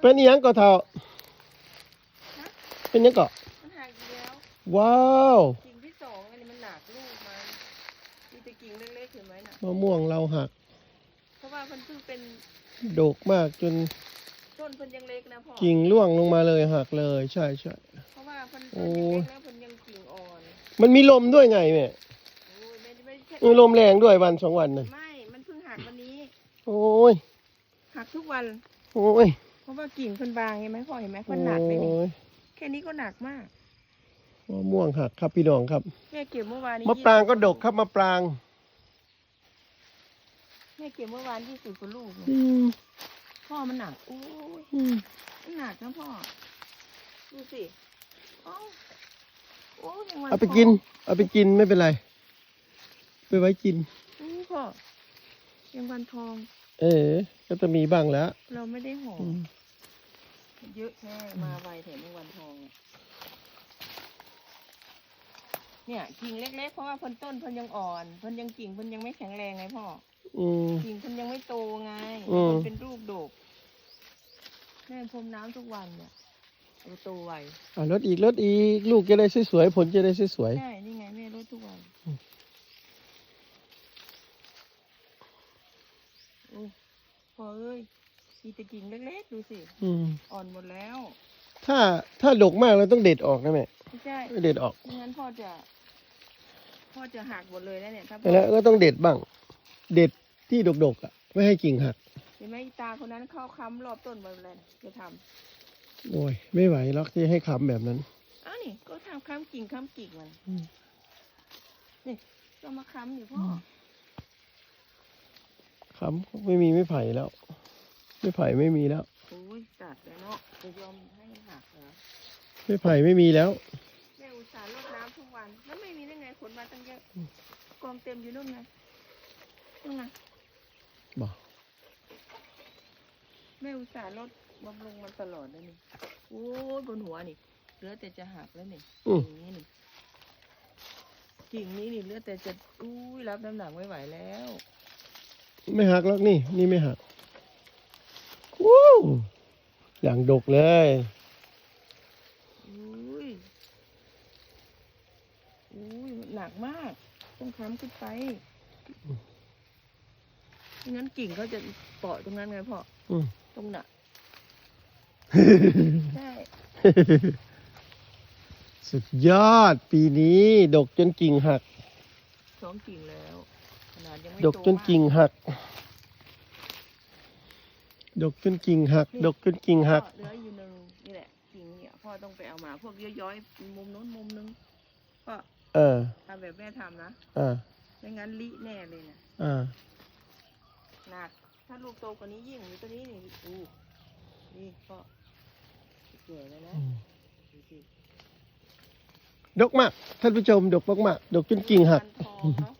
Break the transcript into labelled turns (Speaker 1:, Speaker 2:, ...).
Speaker 1: เป็นอีหยังก็เท่า เป็นหยังก็
Speaker 2: มันหักอีกแล้ว
Speaker 1: ว้าว
Speaker 2: กิ่งที่สองอันนี้มันหนักลูกมันมีแต่กิ่งเล็กๆเห็นไหมน่ะ
Speaker 1: มะม่วงเราหัก
Speaker 2: เพราะว่ามันเพิ่งเป็น
Speaker 1: โดกมากจน
Speaker 2: ต้นเพิ่นยังเล็กนะพ่อ
Speaker 1: กิ่งร่วงลงมาเลยหักเลย ใช่ใช่
Speaker 2: เพราะว่าเพิ่น
Speaker 1: โอ้
Speaker 2: ต้นยังเล็กแล้วเพิ่นยังกิ่งอ่อน
Speaker 1: มันมีลมด้วยไงแม่
Speaker 2: โอ้ยไม่ไม่ใช่
Speaker 1: เออลมแรงด้วยวันสองวันนั่น
Speaker 2: ไม่ มันเพิ่งหักวันนี้
Speaker 1: โอ้ย
Speaker 2: หักทุกวัน
Speaker 1: โอ้ย
Speaker 2: เพ ราะว่ากิ่งเพิ่นบางเห็นไหมพ่อเห็นไหม
Speaker 1: โอ้
Speaker 2: เพิ่นหนักเลยนี่
Speaker 1: ย
Speaker 2: แค่นี้ก็หนักมาก
Speaker 1: มะม่วงหักครับพี่น้องครับ
Speaker 2: แม่เก็บเมื่อวานนี้
Speaker 1: มะปรางก็
Speaker 2: 20
Speaker 1: ดกครับมะปราง
Speaker 2: แม่เก็บเมื่อวานที่สิบกว่าลูกเนี่ย
Speaker 1: อืม
Speaker 2: พ่อมันหนักโอ้ย
Speaker 1: อืม
Speaker 2: มันหนักนะพ่อดูสิเอ้าโอ้ยยังวัน
Speaker 1: เอาไปกิน เอาไปกินไม่เป็นไร ไปไว้กิน
Speaker 2: อู้พ่อยังวันทอง
Speaker 1: เออก็จะมีบ้างแล้ว
Speaker 2: เราไม่ได้ห่ออ
Speaker 1: อืม
Speaker 2: เยอะแค่มาไวแถมยังวันทองเนี่ยเนี่ยกิ่งเล็กๆเพราะว่าเพิ่นต้นเพิ่นยังอ่อนเพิ่นยังกิ่งเพิ่นยังไม่แข็งแรงไงพ่อ
Speaker 1: อืม
Speaker 2: กิ่งเพิ่นยังไม่โตไง
Speaker 1: อืม
Speaker 2: มันเป็นรูปโดกแม่พรมน้ำทุกวันเนี่ยเอาโตไว
Speaker 1: อ่ารถอีกรถอีก ลูกจะได้สวยๆผลจะได้สวย
Speaker 2: ใช่นี่ไงแม่รดทุกวัน
Speaker 1: อืม
Speaker 2: โอ้พอเอ้ย มีแต่กิ่งเล็กๆ ดูสิ
Speaker 1: ๆอืม
Speaker 2: อ่อนหมดแล้ว
Speaker 1: ถ้าถ้าดกมากเราต้องเด็ดออกนะแม่
Speaker 2: ไม่ใช่
Speaker 1: เด็ดออก
Speaker 2: ไม่งั้นพ่อจะ พ่อจะหักหมดเลยนะเนี่ยถ้าพ่
Speaker 1: แล้ว
Speaker 2: อ
Speaker 1: ก็ต้องเด็ดบ้าง เด็ดที่ดกๆอะ ไม่ให้กิ่งหัก
Speaker 2: เห็นไหมอีตาคนนั้นเข้าค้ำรอบต้นบอลเลยจะท
Speaker 1: โอ้ยไม่ไหวหรอกที่ให้คำแบบนั้นำ
Speaker 2: อ้าวนี่ก็ทำค้ำกิ่งค้ำกิ่งมัน
Speaker 1: อืม
Speaker 2: นี่ก็มาค้ำอยู่พ่ออ
Speaker 1: คำไม่มีไม่ไผ่แล้ว ไม่ไผ่ไม่มีแล้ว
Speaker 2: โอ้ยตัดแล้วเนาะจะยอมให้หักเหรอ
Speaker 1: ไม่ไผ่ไม่มีแล้ว
Speaker 2: แม่อุตส่าห์รดน้ำทุกวัน แล้วไม่มีได้ไงขนมาตั้งเยอะกองเต็มอยู่นู่นไงนู่นไง
Speaker 1: บอก
Speaker 2: แม่อุตส่าห์รดบำรุงมันตลอดเลยนี่โอ้ยบนหัวนี่เหลือแต่จะหักแล้วนี่
Speaker 1: อืม
Speaker 2: กิ่งนี้นี่กิ่งนี้นี่เหลือแต่จะอุ้ยรับน้ำหนักไม่ไหวแล้ว
Speaker 1: ไม่หักแล้วนี่ นี่ไม่หักวู้ อย่างดกเลย
Speaker 2: อุ้ยอุ้ยหนักมาก ต้องค้ำขึ้นไปไม่งั้นกิ่งเขาจะเปาะตรงนั้นไงพ่อ
Speaker 1: อืม
Speaker 2: ตรงหนักใช่
Speaker 1: สุดยอดปีนี้ ดกจนกิ่งหัก
Speaker 2: สองกิ่งแล้วขนาดยังไม่
Speaker 1: ดกจนกิ่ง
Speaker 2: โตม
Speaker 1: หัก ดกจนกิ่งหัก ดกจนกิ่งหัก
Speaker 2: เหลืออยู่หนึ่งนี่แหละกิ่งเนี่ยพ่อต้องไปเอามาพวกย้อยๆมุมนู้นมุมนึงพ่อ
Speaker 1: เออ
Speaker 2: ทำแบบแม่ทำนะ
Speaker 1: อ่า
Speaker 2: ไม่งั้นลิแน่เลยนะ
Speaker 1: อ่า
Speaker 2: หนักถ้าลูกโตกว่านี้ยิ่งมีตัวนี้นี่อู้นี่พ่อสวยเลยนะ
Speaker 1: อืม
Speaker 2: ดูสิ
Speaker 1: ดกมาก ท่านผู้ชม ดกมากๆดกจนกิ่งหัก
Speaker 2: วันทองเนาะ